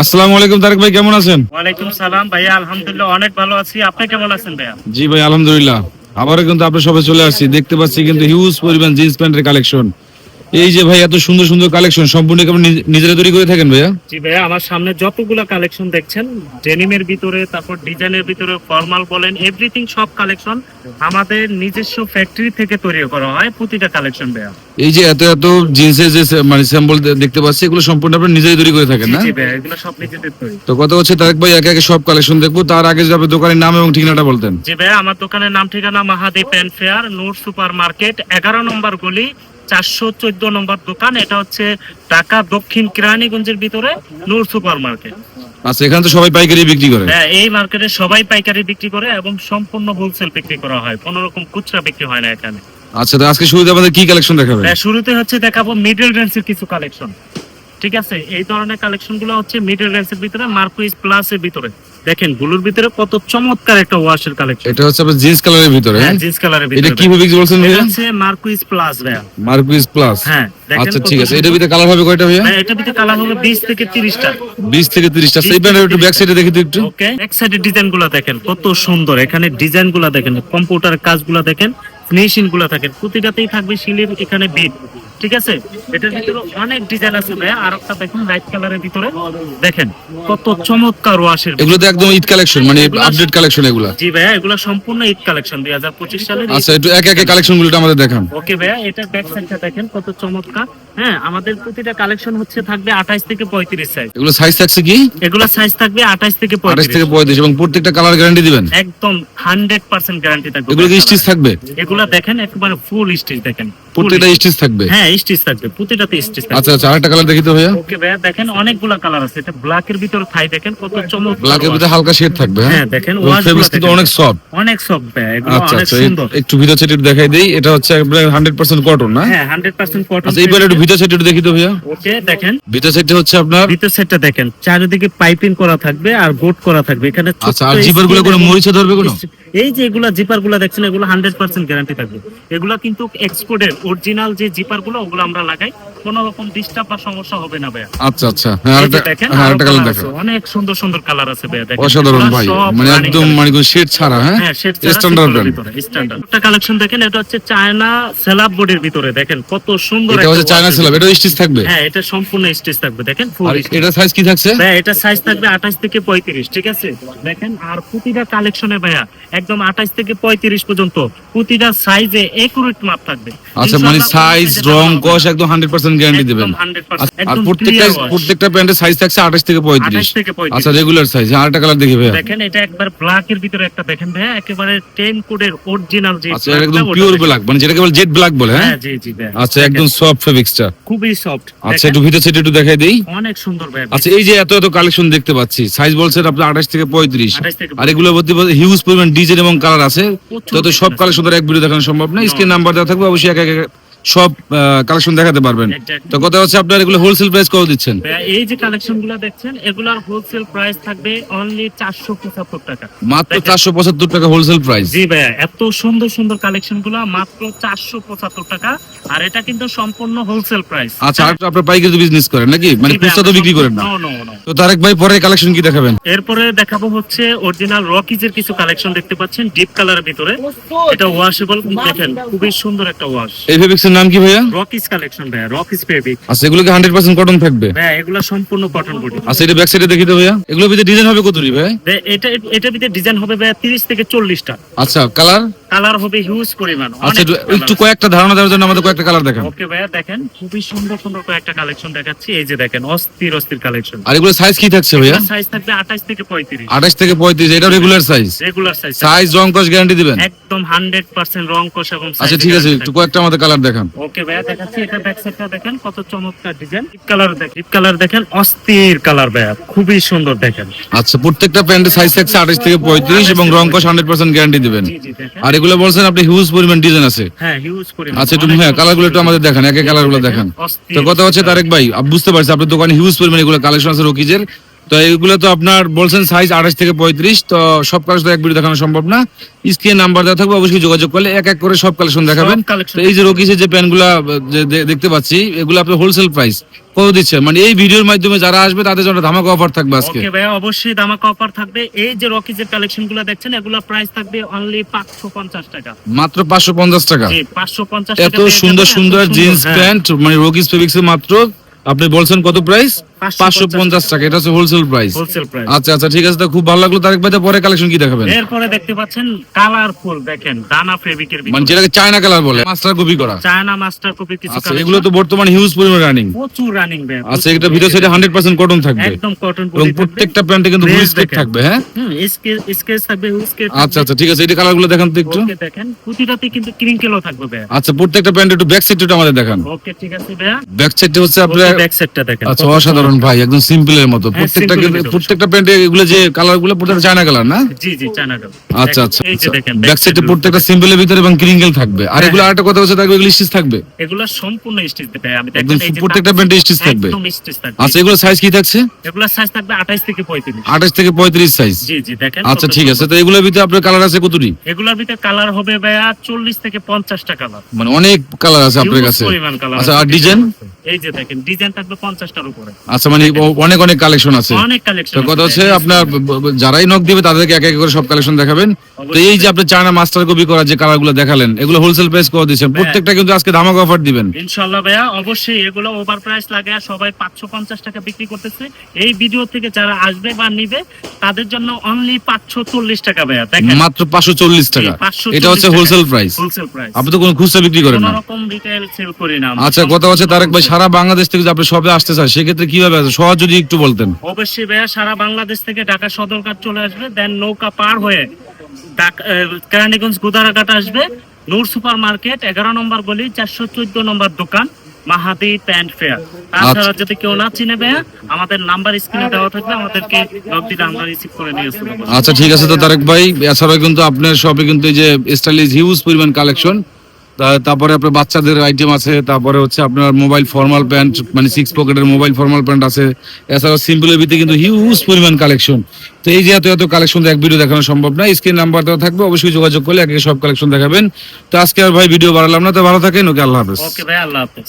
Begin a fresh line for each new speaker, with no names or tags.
আসসালামু আলাইকুম তারেক ভাই কেমন আছেন?
ওয়ালাইকুম সালাম ভাইয়া আলহামদুলিল্লাহ অনেক ভালো আছি। আপনি কেমন আছেন ভাইয়া?
জি ভাই আলহামদুলিল্লাহ। আবারও কিন্তু আপনি সবাই চলে আসছি। দেখতে পাচ্ছি কিন্তু হিউজ পরিমাণ জিন্স প্যান্টের কালেকশন এই যে ভাই এত সুন্দর সুন্দর কালেকশন সম্পূর্ণ কি আপনি নিজ- নিজেরা তৈরি করে থাকেন ভাইয়া?
জি ভাইয়া আমার সামনে যতগুলো কালেকশন দেখছেন ডেনিমের ভিতরে তারপর ডিজাইনের ভিতরে ফর্মাল বলেন এভরিথিং সব কালেকশন আমাদের নিজস্ব ফ্যাক্টরি থেকে তৈরি করা হয় প্রতিটা কালেকশন ভাইয়া।
এই যে এত এত জিন্সের যে মানে স্যাম্পল দেখতে পাচ্ছি এগুলো সম্পূর্ণ আপনি নিজেই তৈরি করে থাকেন না?
জি ভাইয়া এগুলো সব নিজেদের তৈরি।
তো কথা হচ্ছে তারেক ভাই একে একে সব কালেকশন দেখব তার আগে যাবে দোকানের নাম এবং ঠিকানাটা বলতেন।
জি ভাইয়া আমার দোকানের নাম ঠিকানা Mahadev pan fair Noor super market এগারো নম্বর গলি চারশো চোদ্দ নম্বর দোকান এটা হচ্ছে ঢাকা দক্ষিণ কিরানীগঞ্জের ভিতরে নূর সুপার মার্কেট।
আচ্ছা এখানে তো সবাই পাইকারি বিক্রি করে।
হ্যাঁ এই মার্কেটে সবাই পাইকারি বিক্রি করে এবং সম্পূর্ণ হোলসেল বিক্রি করা হয় কোন রকম খুচরা বিক্রি হয় না এখানে।
আচ্ছা তো আজকে শুরুতে আমাদের কি কালেকশন দেখাবেন?
হ্যাঁ, শুরুতে হচ্ছে দেখাবো মিডল রেঞ্জের কিছু কালেকশন ঠিক আছে? এই ধরনের কালেকশনগুলো হচ্ছে মিডল রেঞ্জের ভিতরে মার্কুইস প্লাস এর ভিতরে। দেখেন ব্লুর ভিতরে কত চমৎকার একটা ওয়াশের কালেকশন
এটা হচ্ছে আপনার জিন্স কালারের ভিতরে
হ্যাঁ
হ্যাঁ?
জিন্স কালারের
এটা কি ফেব্রিক্স বলছেন
এটা হচ্ছে মার্কুইস প্লাস ভাইয়া।
প্লাস
হ্যাঁ
আচ্ছা ঠিক আছে। এটার ভিতরে কালার হবে কয়টা ভাইয়া?
হ্যাঁ, এটার ভিতরে কালার হবে 20 থেকে 30টা
বিশ থেকে তিরিশটা। এই প্যান্টের একটু ব্যাক সাইডে দেখি তো একটু।
ওকে ব্যাক সাইডের ডিজাইনগুলা দেখেন কত সুন্দর। এখানে ডিজাইনগুলা দেখেন কম্পিউটার কাজগুলা দেখেন ফিনিশিংগুলা দেখেন। প্রতিটাতেই থাকবে শিলের এখানে বিট ঠিক আছে? এটার ভিতরে অনেক ডিজাইন আছে ভাই আর একটা দেখুন লাইট কালারের ভিতরে। দেখেন কত চমৎকার ওয়াশের
এগুলো তো একদম ঈদ কালেকশন মানে আপডেট কালেকশন এগুলা।
জি ভাইয়া এগুলো সম্পূর্ণ ঈদ কালেকশন দুই হাজার পঁচিশ সালের
আচ্ছা একটু একে একে কালেকশনগুলো আমাদের দেখান।
ওকে ভাইয়া এটা ব্যাক সাইডটা দেখেন কত চমৎকার। হ্যাঁ আমাদের প্রতিটা কালেকশন হচ্ছে থাকবে আঠাইশ থেকে পঁয়ত্রিশ সাইজ
এগুলো সাইজ থাকছে কি?
এগুলো সাইজ থাকবে আঠাইশ থেকে
আঠাশ
পঁয়ত্রিশ
থেকে পঁয়ত্রিশ এবং প্রত্যেকটা কালার গ্যারান্টি দিবেন?
একদম হান্ড্রেড পার্সেন্ট গ্যারান্টি থাকবে
এগুলো কি স্টিচ থাকবে?
এগুলা দেখেন একেবারে ফুল স্টিচ দেখেন।
প্রত্যেকটা স্টিচ থাকবে?
হ্যাঁ স্টিচ থাকবে প্রতিটাতে স্টিচ থাকবে।
আচ্ছা আচ্ছা আরেকটা কালার দেখি তো ভাইয়া।
ওকে ভাইয়া দেখেন অনেকগুলা কালার আছে। এটা ব্ল্যাক এর ভিতরে থাই দেখেন কত
ব্ল্যাকের
wash।
ভিতরে হালকা শেড থাকবে হ্যাঁ?
হ্যাঁ দেখেন
কিন্তু অনেক সফট
অনেক সফট ভাইয়া এগুলো
আচ্ছা
অনেক
আচ্ছা
সুন্দর।
একটু ভিতর সাইড দেখাই দেই। এটা হচ্ছে একবারে হান্ড্রেড পার্সেন্ট কটন না?
হ্যাঁ হান্ড্রেড পার্সেন্ট কটন
আচ্ছা এইবার একটু ভিতর একটু দেখি তো ভাইয়া।
ওকে দেখেন।
ভিতর সাইডটা হচ্ছে আপনার
ভিতর সাইডটা দেখেন। চারিদিকে পাইপিং করা থাকবে আর গোট করা থাকবে। এখানে
আচ্ছা আর
জিপারগুলো
কোনো মরিচা ধরবে কোনো?
এই যে এগুলা জিপারগুলা দেখছেন, এগুলো হান্ড্রেড পার্সেন্ট গ্যারান্টি থাকবে। এগুলা কিন্তু এক্সপোর্টের অরিজিনাল যে জিপারগুলো ওগুলো আমরা লাগাই। কোনো রকম ডিস্টার্ব বা সমস্যা হবে না ভাইয়া।
আচ্ছা আচ্ছা। হ্যাঁ আরেকটা
দেখেন
হ্যাঁ
আরও
আরেকটা কালার
colour
দেখো
অনেক সুন্দর সুন্দর কালার আছে ভাইয়া দেখেন।
অসাধারণ ভাই। মানে একদম মানে কোনো শেড ছাড়া হ্যাঁ?
হ্যাঁ সেট
স্ট্যান্ডার্ড ব্র্যান্ড
স্ট্যান্ডার্ড একটা কালেকশন দেখেন এটা হচ্ছে চায়না সেলাব বডির ভিতরে দেখেন। কত সুন্দর
এটা হচ্ছে চায়না। স্ল্যাব এটা স্টিচ থাকবে?
হ্যাঁ এটা সম্পূর্ণ স্টেজ থাকবে দেখেন
আর এটা সাইজ কি থাকছে?
ভাইয়া এটা সাইজ থাকবে আঠাশ থেকে পঁয়ত্রিশ ঠিক আছে? দেখেন আর প্রতিটা কালেকশনে ভাইয়া একদম আঠাশ থেকে পঁয়ত্রিশ পর্যন্ত প্রতিটা সাইজে একুরেট মাপ থাকবে।
আচ্ছা মানে সাইজ রং কস একদম হান্ড্রেড পার্সেন্ট গ্যারান্টি দিবেন। আর- আর প্রত্যেকটা প্রত্যেকটা প্যান্টের সাইজ থাকছে আঠাশ থেকে পঁয়ত্রিশ।
28 থেকে 35
আচ্ছা রেগুলার সাইজ আরেকটা কালার দেখি ভাইয়া।
দেখেন এটা একবার ব্ল্যাক এর ভিতরে একটা দেখেন ভাইয়া একেবারে টেন কোডের অরিজিনাল যে
আচ্ছা একদম পিওর ব্ল্যাক মানে যেটাকে বলে জেড ব্ল্যাক বলে হ্যাঁ?
হ্যাঁ জি জি
আচ্ছা একদম সফট ফেব্রিক্সটা
খুবই সফট
আচ্ছা একটু ভিতর সাইড একটু দেখাই দেই।
অনেক সুন্দর ভাইয়া
আচ্ছা এই যে এত এত কালেকশন দেখতে পাচ্ছি সাইজ বলছেন আপনার আঠাশ থেকে পঁয়ত্রিশ। আর এগুলোর মধ্যে হিউজ পরিমাণ ডিজাইন এবং কালার আছে। তো সব। কালেকশন এক ভিডিও দেখানো সম্ভব না। স্ক্রিন নাম্বার দেওয়া থাকবে অবশ্যই এক এক সব কালেকশন দেখাতে পারবেন। তো কথা হচ্ছে আপনার এগুলো হোলসেল প্রাইস কত দিচ্ছেন?
এই যে কালেকশনগুলো দেখছেন এগুলার হোলসেল প্রাইস থাকবে অনলি চারশো পঁচাত্তর টাকা।
মাত্র। চারশো পঁচাত্তর টাকা হোলসেল প্রাইস
জি ভাইয়া এত সুন্দর সুন্দর কালেকশনগুলো মাত্র চারশো পঁচাত্তর টাকা। আর এটা কিন্তু সম্পূর্ণ হোলসেল প্রাইস
আচ্ছা তো আপনার পাইকারি বিজনেস করেন নাকি? মানে খুচরা তো বিক্রি করেন না।
নো নো নো
তো তারেক ভাই পরে কালেকশন কি দেখাবেন?
এরপরে দেখাবো হচ্ছে অরিজিনাল রকিজের কিছু কালেকশন দেখতে পাচ্ছেন ডিপ কালারের ভিতরে। এটা ওয়াশেবল দেখেন খুবই সুন্দর একটা ওয়াশ
এই নাম কি ভাইয়া?
রকিস কালেকশন ভাইয়া রকিস ফেব্রিক
আচ্ছা এগুলো কি হান্ড্রেড পার্সেন্ট কটন থাকবে?
ভাইয়া এগুলো সম্পূর্ণ কটন বডি
আচ্ছা এটা ব্যাক সাইডে দেখি তো ভাইয়া। এগুলোর ভিতরে ডিজাইন হবে কত ভাই
এটা এটার ভিতরে ডিজাইন হবে ভাইয়া তিরিশ থেকে চল্লিশটা।
আচ্ছা কালার
কালার হবে হিউজ পরিমাণ।
আচ্ছা একটু কয়েকটা ধারণা দেওয়ার জন্য আমাদের কয়েকটা কালার দেখান।
ওকে ভাইয়া দেখেন খুবই সুন্দর সুন্দর কয়েকটা কালেকশন দেখাচ্ছি। এই যে দেখেন অস্থির অস্থির কালেকশন
আর এগুলো সাইজ কি থাকছে ভাইয়া?
সাইজ থাকবে আঠাশ থেকে পঁয়ত্রিশ।
আঠাশ থেকে পঁয়ত্রিশ এটা regular size
regular size
size রং কস গ্যারান্টি দিবেন?
একদম হান্ড্রেড পার্সেন্ট রং কোষ এবং
আচ্ছা ঠিক আছে একটু কয়েকটা আমাদের কালার দেখান।
ওকে ভাইয়া দেখাচ্ছি এটা ব্যাক সাইডটা দেখেন কত চমৎকার ডিজাইন ডিপ কালার দেখেন ডিপ কালার দেখেন অস্থির কালার ভাইয়া খুবই সুন্দর দেখেন।
আচ্ছা প্রত্যেকটা প্যান্টের সাইজ থাকছে আঠাশ থেকে পঁয়ত্রিশ এবং রং কস হান্ড্রেড পার্সেন্ট গ্যারান্টি দিবেন। আর এগুলো বলছেন আপনি হিউজ পরিমাণ ডিজাইন আছে।
হ্যাঁ হিউজ পরিমাণ।
আচ্ছা একটু হ্যাঁ
সুন্দর
কালারগুলো একটু আমাদের দেখান একে কালারগুলো দেখান। তো কথা হচ্ছে তারেক ভাই বুঝতে পারছি আপনার দোকানে হিউজ পরিমাণ এগুলো কালেকশন আছে রকিজের। তো এগুলো তো আপনার বলছেন সাইজ আঠাশ থেকে পঁয়ত্রিশ তো সব কালেকশন এক ভিডিও দেখানো সম্ভব না। স্ক্রিন নাম্বার দেওয়া থাকবে অবশ্যই যোগাযোগ করলে এক এক করে সব কালেকশন দেখাবেন। তো এই যে রকিসের যে প্যান্টগুলা দেখতে পাচ্ছি এগুলো আপনার হোলসেল প্রাইস কত দিচ্ছে? মানে এই ভিডিওর মাধ্যমে যারা আসবে তাদের জন্য ধামাকা অফার থাকবে আজকে।
ওকে অবশ্যই দামাকা অফার থাকবে। এই যে রকিজের কালেকশনগুলো দেখছেন এগুলো প্রাইস থাকবে অনলি পাঁচশো পঞ্চাশ টাকা।
মাত্র পাঁচশো পঞ্চাশ টাকা।
জি পাঁচশো পঞ্চাশ
এত সুন্দর সুন্দর জিন্স প্যান্ট মানে রকিস ফেব্রিক্স মাত্র। আপনি বলছেন কত প্রাইস
550
পাঁচশো পঞ্চাশ টাকা এটা হচ্ছে হোলসেল প্রাইস
হোলসেল প্রাইস
আচ্ছা আচ্ছা ঠিক আছে তো খুব ভালো লাগল তারেক ভাই পরে কালেকশন কি দেখাবেন?
এরপরে দেখতে পাচ্ছেন কালারফুল দেখেন দানা ফেব্রিকের
মানে যেটাকে চায়না কালার বলে মাস্টার কপি করা।
চায়না মাস্টার কপি কিছু
আচ্ছা এগুলো তো বর্তমানে হিউজ পরিমাণ রানিং
প্রচুর রানিং ব্যাগ
আচ্ছা এটা ভিডিও সাইডে হান্ড্রেড পার্সেন্ট কটন থাকবে।
একদম কটন
এবং প্রত্যেকটা প্যান্টে কিন্তু থাকবে হ্যাঁ?
স্কেচ থাকবে স্কেচ
আচ্ছা আচ্ছা ঠিক আছে এটা কালারগুলো দেখান তো একটু।
ওকে দেখেন প্রতিটাতে কিন্তু ক্রিঙ্কেলও থাকবে ভাইয়া
আচ্ছা প্রত্যেকটা প্যান্ট একটু ব্যাক আমাদের দেখান।
ওকে ঠিক আছে ভাইয়া
ব্যাক সাইডটা হচ্ছে আপনার
ব্যাক সাইডটা দেখেন
আচ্ছা অসাধারণ। ভাই একদম সিম্পলের মতো।
হ্যাঁ,
প্রত্যেকটা প্রত্যেকটা প্যান্টে এগুলো যে কালারগুলো প্রত্যেকটা চায়না কালার না?
জি জি চায়না কাল
আচ্ছা আচ্ছা
এই যে দেখেন
ব্যাক সাইডে প্রত্যেকটা সিম্পলের ভিতরে এবং ক্রিঙ্কেল থাকবে। আর
হ্যাঁ,
এগুলো আরেকটা কথা হচ্ছে থাকবে এগুলো স্টিচ থাকবে?
এগুলো সম্পূর্ণ স্টিচ দেবে আমি দেখেন এই
প্রত্যেকটা প্যান্টে স্টিচ থাকবে।
একদম স্টিচ থাকবে।
আচ্ছা এগুলো সাইজ কি থাকছে?
এগুলোর সাইজ থাকবে 28 থেকে 35
আঠাশ থেকে পঁয়ত্রিশ সাইজ
জি জি দেখেন
আচ্ছা ঠিক আছে। তো এগুলোর ভিতরে আপনার কালার আছে কতটি?
এগুলোর ভিতরে কালার হবে ভাইয়া 40 থেকে 50 টা কালার
মানে অনেক কালার আছে আপনার কাছে। আচ্ছা আর ডিজাইন
এই যে দেখেন ডিজাইন থাকবে 50 টার উপরে।
আচ্ছা মানে অনেক অনেক কালেকশন আছে।
অনেক কালেকশন
কথা হচ্ছে আপনার যারাই নক দিবে তাদেরকে এক এক করে সব কালেকশন দেখাবেন। তো এই যে আপনি চায়না মাস্টার কপি করা যে দেখালেন এগুলো হোলসেল প্রাইস করে দিচ্ছেন। প্রত্যেকটা কিন্তু আজকে ধামাকা অফার দিবেন।
ইনশাআল্লাহ ভাইয়া অবশ্যই এগুলো ওভার প্রাইস লাগে সবাই 550 টাকা বিক্রি করতেছে। এই ভিডিও থেকে যারা আসবে বা নিবে তাদের জন্য অনলি 540 টাকা ভাইয়া দেখেন।
মাত্র পাঁচশো চল্লিশ টাকা। এটা হচ্ছে হোলসেল প্রাইস
হোলসেল প্রাইস
আপনি তো কোনো খুচরা বিক্রি করেন
কোন
না
রকম রিটেল সেল করি না
আচ্ছা কথা হচ্ছে তারেক ভাই সারা বাংলাদেশ থেকে যে আপনি সবে আসতে চান সেক্ষেত্রে কীভাবে আসবে সহজ যদি একটু বলতেন।
অবশ্যই ভাইয়া সারা বাংলাদেশ থেকে ঢাকা সদরঘাট চলে আসবে দেন নৌকা পার হয়ে কেরানীগঞ্জ গুদারাঘাট আসবে নূর সুপার মার্কেট এগারো নম্বর গলি চারশো চোদ্দ নম্বর দোকান মাহাদি প্যান্ট ফেয়ার। তাছাড়া যদি কেউ না চিনে ভাইয়া আমাদের নাম্বার স্ক্রিনে দেওয়া থাকবে আমাদেরকে দিলে আমরা রিসিভ করে নিয়ে আসতে
আচ্ছা ঠিক আছে তো তারেক ভাই। এছাড়াও কিন্তু আপনার শপে কিন্তু এই যে স্টাইলিশ হিউজ পরিমাণ কালেকশন তারপরে আপনার বাচ্চাদের আইটেম আছে, তারপরে হচ্ছে আপনার মোবাইল ফর্মাল প্যান্ট মানে সিক্স পকেটের মোবাইল ফর্মাল প্যান্ট আছে। এছাড়াও সিম্পলের ভিতরে কিন্তু হিউজ পরিমাণ কালেকশন তো এই যে এত এত কালেকশন এক ভিডিও দেখানো সম্ভব না স্ক্রিন নাম্বার দেওয়া থাকবে, অবশ্যই যোগাযোগ করলে একে সব কালেকশন দেখাবেন। তো আজকে আর ভাই ভিডিও বাড়ালাম না, তো ভালো থাকেন, ওকে আল্লাহ হাফেজ।
ওকে ভাই, আল্লাহ হাফেজ।